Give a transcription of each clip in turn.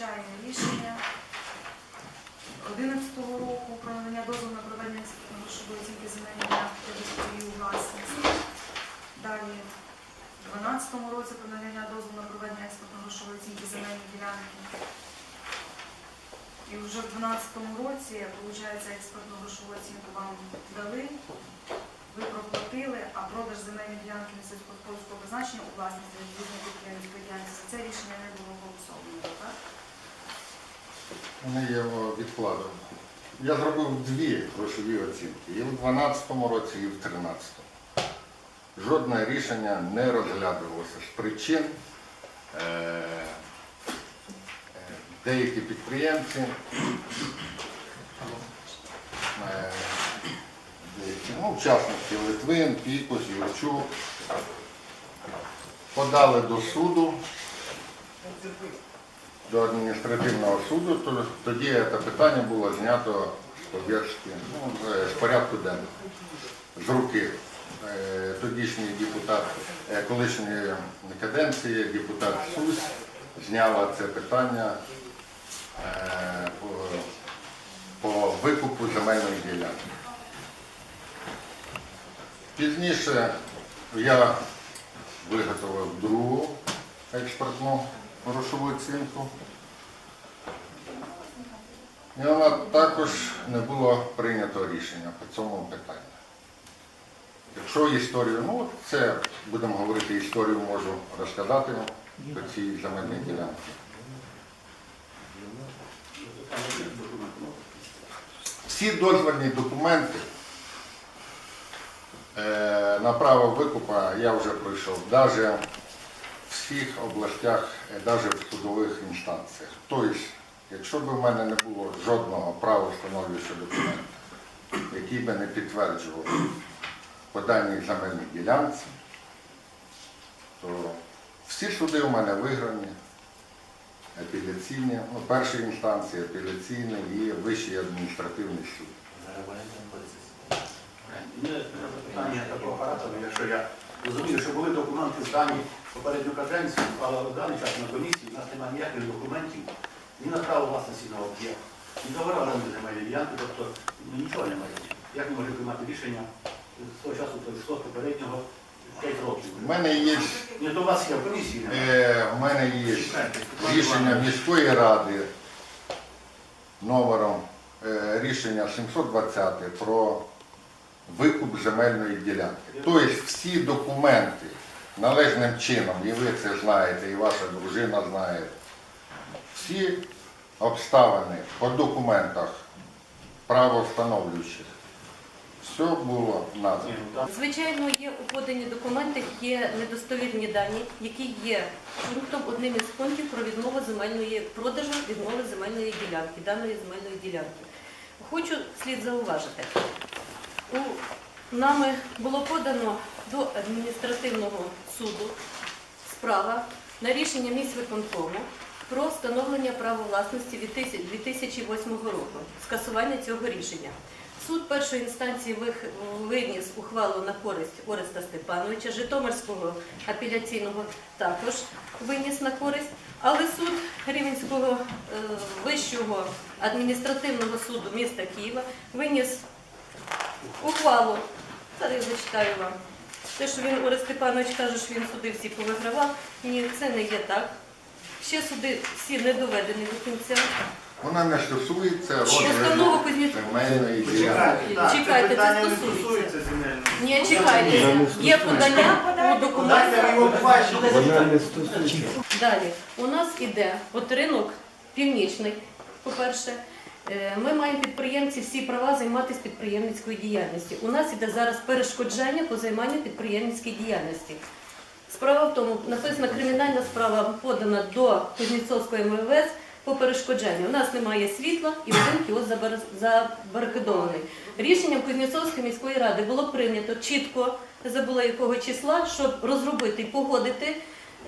вручає рішення 11 року про надання дозволу на проведення грошової оцінки земельної ділянки свою власність. Далі в 12 році про надання дозволу на проведення експортно-грошової оцінки земельної ділянки. І вже в 12 році, виходить, експортну грошову оцінку вам дали, ви проплатили, а продаж земельної ділянки на сільськогосподарського призначення у власність для відповідної діяльності. Це рішення не було голосовано, так? Вони його відкладали. Я зробив дві грошові оцінки. І в 12-му році, і в 13-му. Жодне рішення не розглядувалося з причин. е, е, Деякі підприємці, е, деякі, ну, частності Литвин, Пікус, Юрчук, подали до суду до адміністративного суду, то тоді це питання було знято пов'язки, ну, з- з порядку денного, з руки. Е, Тодішній депутат е, колишньої каденції, депутат Сус, зняла це питання е, по, по викупу земельної ділянки. Пізніше я виготовив другу експортну грошову оцінку. І вона також не було прийнято рішення по цьому питанню. Якщо історію, ну це будемо говорити, історію можу розказати по цій земельній ділянці. Всі дозвольні документи е, на право викупа я вже пройшов. Навіть всіх областях, навіть в судових інстанціях. Тобто, якщо б в мене не було жодного правовстановлюючого документу, який би не підтверджував по даній земельній ділянці, то всі суди у мене виграні, апеляційні, ну, першої інстанції, апеляційний і Вищий адміністративний суд. Питання такого характеру, якщо я розумію, що були документи здані попередню каденцію, але в даний час на комісії у нас немає ніяких документів ні на право власності на об'єкт, ні договора оренди земельної ділянки, тобто ну, нічого немає. Як ми можемо приймати рішення з того часу, то йшло попереднього 5 років? У мене є Ні, то у вас є в комісії немає. Е, У мене є рішення міської ради номером е, рішення 720 про викуп земельної ділянки. Тобто всі документи належним чином, і ви це знаєте, і ваша дружина знає, всі обставини по документах правовстановлюючих, все було названо. Звичайно, є у подані документах є недостовірні дані, які є пунктом одним із пунктів про відмову земельної продажу відмови земельної ділянки, даної земельної ділянки. Хочу слід зауважити. Нами було подано до адміністративного суду справа на рішення міськвиконкому про встановлення права власності від 2008 року, скасування цього рішення. Суд першої інстанції виніс ухвалу на користь Ореста Степановича, Житомирського апеляційного також виніс на користь, але суд Рівенського е, вищого адміністративного суду міста Києва виніс ухвалу. Зараз я зачитаю вам. Те, що він Орест Степанович каже, що він суди всі повигравав. Ні, це не є так. Ще суди всі не доведені до кінця. Вона не стосується Постанова розгляду Кузнєцова. земельної ділянки. Чекайте, це стосується. Ні, чекайте. Є подання у бачити. Вона не стосується. Далі у нас іде от ринок північний. По-перше, ми маємо підприємці всі права займатися підприємницькою діяльністю. У нас іде зараз перешкоджання по займанню підприємницької діяльності. Справа в тому, написана кримінальна справа подана до Кузнєцовської МВС по перешкоджанню. У нас немає світла і один кіоск забар- Рішенням Кузнєцовської міської ради було прийнято чітко, забула якого числа, щоб розробити і погодити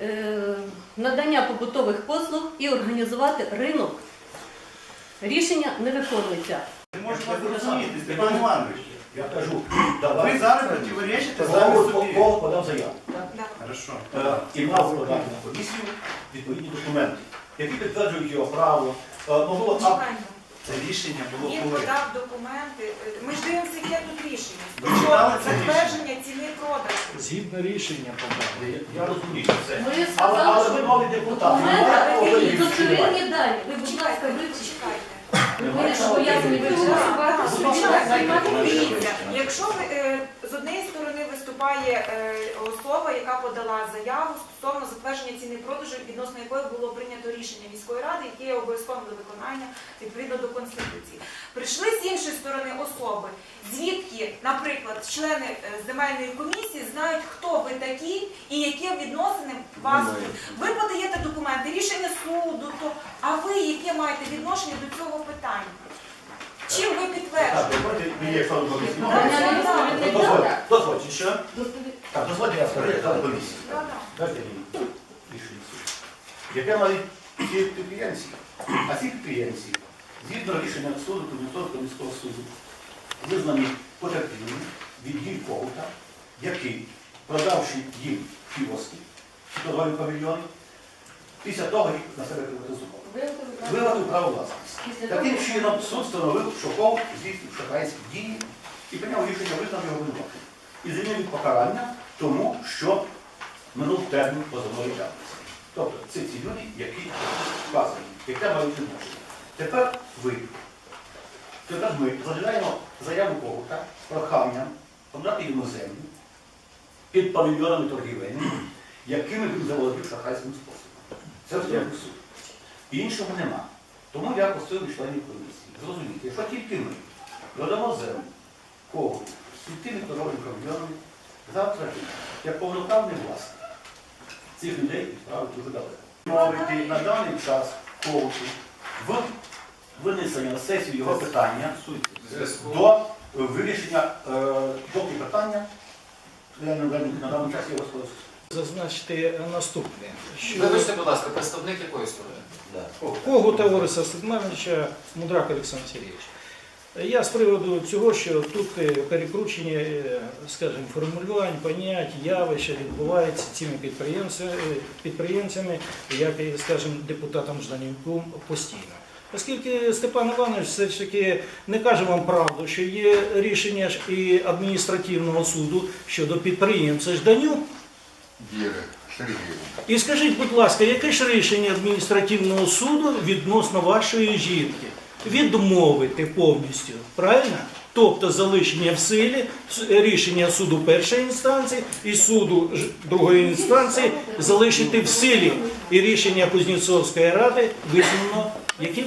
е, надання побутових послуг і організувати ринок. Рішення не виконується. Не можу вас зрозуміти, Степан Іванович. Я кажу, Ви давай. зараз противоречите самі собі. голос подав заяву. Хорошо. Е, І мав подати на комісію відповідні документи. які підтверджують його право. Е, Ну, було, а, це рішення було Він коли? подав документи. Е, Ми ж дивимося, яке тут рішення. Ви читали це Затвердження ціни продажу. Згідно рішення подали. Я- розумію це. Ви Але, сказали, що ви нові депутати. ви документи ви повинні достовірні дані. Ви, будь ласка, вивчіть. Чекайте. Ж зобов'язані голосувати Будь приймати. Дивіться, якщо ви, е, з однієї сторони виступає е, особа, яка подала заяву стосовно затвердження ціни продажу, відносно якої було прийнято рішення міської ради, яке є обов'язковим до виконання відповідно до конституції. Прийшли з іншої сторони особи, звідки, наприклад, члени е, земельної комісії знають, хто ви такі і які відносини вас. Ви подаєте документи, рішення суду, то а ви яке маєте відношення до цього питання? Чим ви підтверджуєте? Дозвольте, дозвольте, що? Так, дозвольте, я скажу, як член комісії. Да, да. Дайте мені рішення суду. Яке мають ці підприємці? А ці підприємці, згідно рішення суду, Комітетського міського суду, визнані потерпілими від дій який, продавши їм кіоски, торгові павільйони, після того їх на себе приватизував. Вигадав право власності. Таким чином суд встановив, що Ковт здійснив шахрайські дії і прийняв рішення визнав його винуватим. І звільнив від покарання тому, що минув термін позовної давності. Тобто це ці люди, які вказані, яке мають відношення. Тепер ви, тепер ми розглядаємо заяву Ковта з проханням продати йому землю під павільйонами торгівельними, якими він заволодів шахрайським способом. Це встановив суд. Іншого нема. Тому я просив членів комісії. Зрозуміти, якщо тільки ми продамо землю кого під тими торговими павільйонами, завтра як повноправний власник цих людей відправить дуже далеко. Мовити на даний час ковчу в винесення на сесію його питання до вирішення е, доки питання на даний час господарство. Зазначити наступне, що Вибачте, будь ласка, представник якої сторони? кого товариства Степановича Мудрак Олександр Сергійович. Я з приводу цього, що тут е, перекручення, е, скажімо, формулювань, понять, явища відбувається цими підприємцями, е, підприємцями, як і, скажімо, депутатом Жданівком постійно. Оскільки Степан Іванович все ж таки не каже вам правду, що є рішення ж і адміністративного суду щодо підприємця Жданюк, Віри Сергіївна. і скажіть, будь ласка, яке ж рішення адміністративного суду відносно вашої жінки? Відмовити повністю, правильно? Тобто залишення в силі рішення суду першої інстанції і суду ж- другої інстанції залишити в силі. І рішення Кузнєцовської ради визнано яким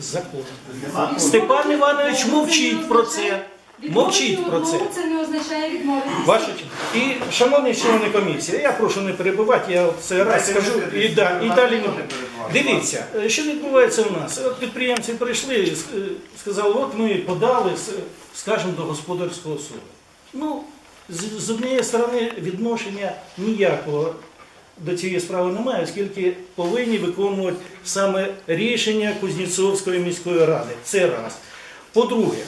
законом. Степан Іванович мовчить про це. Мовчить про це. Це не означає відмовитися. Честь. І, шановні члени комісії, я прошу не перебивати, я це раз скажу і, да, і далі не буду. Дивіться, е, що відбувається у нас. От підприємці прийшли і е, сказали, от ми подали, с- скажімо, до господарського суду. Ну, з, з однієї сторони, відношення ніякого до цієї справи немає, оскільки повинні виконувати саме рішення Кузнєцовської міської ради. Це раз. По-друге,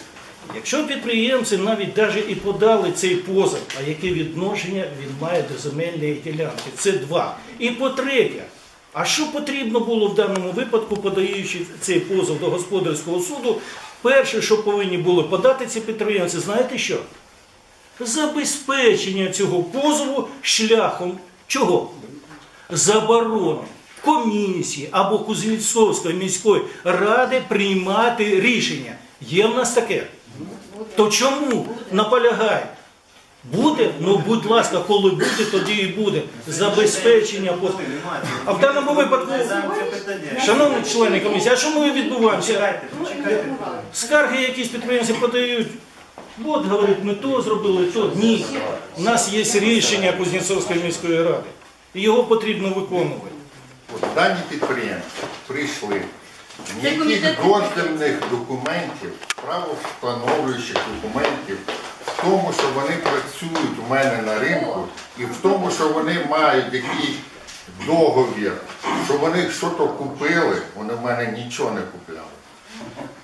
якщо підприємці навіть навіть і подали цей позов, а яке відношення він має до земельної ділянки? Це два. І по-третє, а що потрібно було в даному випадку, подаючи цей позов до господарського суду? Перше, що повинні були подати ці підприємці, знаєте що? Забезпечення цього позову шляхом чого? Заборони комісії або Кузнєцовської міської ради приймати рішення. Є в нас таке? То чому наполягають? Буде? Ну, будь ласка, коли буде, тоді і буде. Забезпечення позову. А в даному випадку, шановні члени комісії, а що ми відбуваємося? Скарги якісь підприємці подають. От, говорить, ми то зробили, то. Ні. У нас є рішення Кузнєцовської міської ради. Його потрібно виконувати. Дані підприємці прийшли. Ніяких дозвільних документів, правовстановлюючих документів в тому, що вони працюють у мене на ринку, і в тому, що вони мають якийсь договір, що вони щось купили, вони в мене нічого не купляли.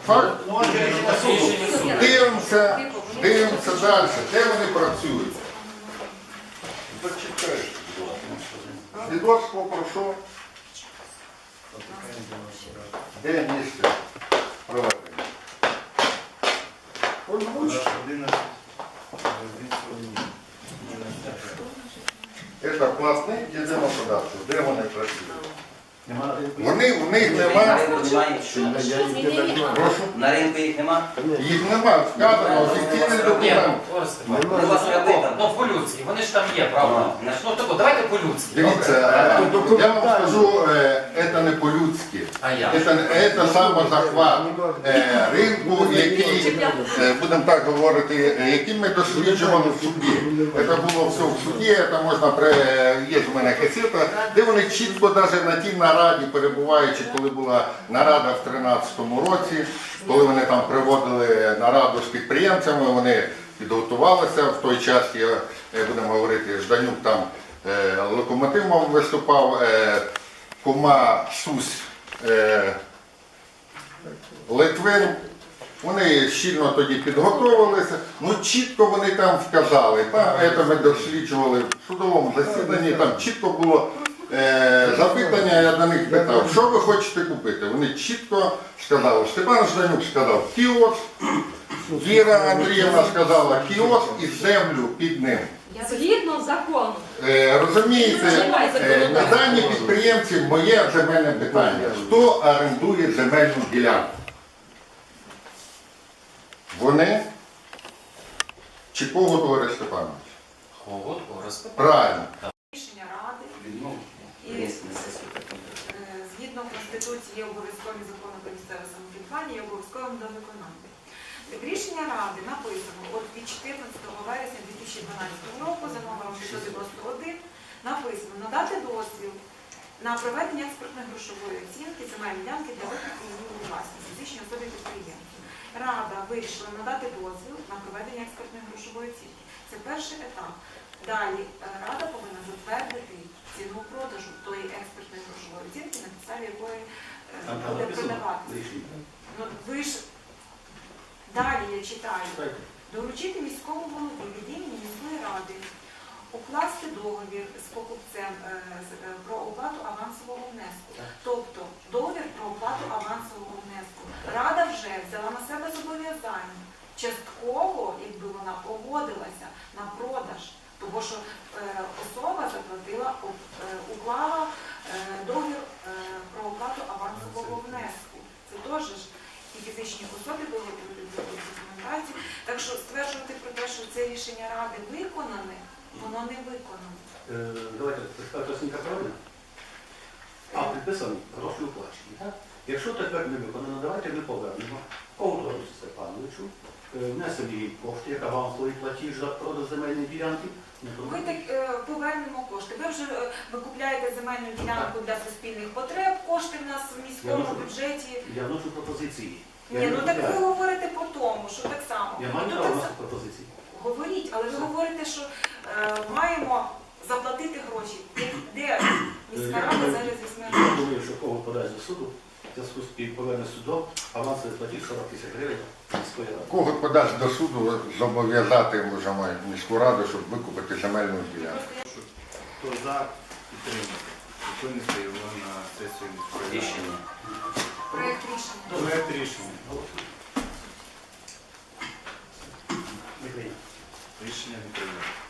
Факт. Ну, я рішення суду. Дивимося, дивимося далі, де вони працюють. Свідоцтво про що? Де місце проведення? Це платник єдиного податку. Де вони працюють? Нема? Вони, в них. Прошу. На ринку їх нема. Їх немає, вказано офіційний Ні, документ. Ну, Степанович, вас ряди ну по-людськи, вони ж там є, правда? Ну, по-людськи. Дивіться, добре? е, я вам скажу, е, це не по-людськи. Це, це самозахват е, ринку, який, е, будемо так говорити, е, який ми досліджували в суді. Це було все в суді, це можна є в мене касета, де вони чітко навіть на тій нараді, перебуваючи, коли була нарада в 2013 році, коли вони там приводили нараду з підприємцями, вони підготувалися в той час, я е, будемо говорити, Жданюк там е, локомотивом виступав, е, кума Сусь. Е, Литвин, вони щільно тоді підготовилися, ну чітко вони там вказали. Це ми досліджували в судовому засіданні, там чітко було е, запитання, я до них питав, що ви хочете купити? Вони чітко сказали, Степан Жданюк сказав кіоск, Віра Андріївна сказала кіоск і землю під ним. Згідно закону. Е, розумієте, е, на дані підприємці моє земельне питання. Хто орендує земельну ділянку? Вони чи кого Орес Степанович? Степанович. Правильно. Рішення ради і е, згідно Конституції є обов'язкові закони про місцеве самоврядування і обов'язковим до виконання. Рішення ради написано от від 14 вересня 2012 року за номером 691 написано надати дозвіл на проведення експертно-грошової оцінки земельної ділянки для викупу її у власність фізичній особі підприємців. Рада вирішила надати дозвіл на проведення експертно-грошової оцінки. Це перший етап. Далі е, рада повинна затвердити ціну продажу тої експертної грошової оцінки, на підставі якої е, буде продаватися. рішення. Ну ви ж далі я читаю. Доручити міському голові від імені міської ради укласти договір з покупцем е, е, про оплату авансового внеску. Тобто договір про оплату авансового внеску. Рада вже взяла на себе зобов'язання частково, якби вона погодилася на продаж, тому що е, особа заплатила, уклала договір про оплату авансового внеску. Це теж і фізичні особи були документації. Так що стверджувати про те, що це рішення ради виконане, воно не виконане. Давайте, Давайте представте оцінка правильно? А підписані, гроші оплачені. так? Якщо тепер не виконано, давайте ми повернемо Ковтору Степановичу, е, внесемо її кошти, як авансовий платіж за продаж земельної ділянки. Ну, Ми так е, повернемо кошти. Ви вже е, викупляєте земельну ділянку для суспільних потреб, кошти в нас в міському Я бюджеті. Я вношу пропозиції. Я Ні, ну так ви говорите по тому, що так само. Я маю Ну, право так пропозиції. Говоріть, але ви говорите, що е, маємо заплатити гроші. Де- міська рада зараз візьме Я думаю, що кого подасть до суду, зв'язку з поверне судом, авансовий платіж 40 тисяч гривень міської ради. Кого подасть до суду зобов'язати можемо міську раду, щоб викупити земельну ділянку. Хто за підтримку? Винести його на сесію міської ради. Рішення. Проект рішення. Проект рішення. Рішення не прийнято.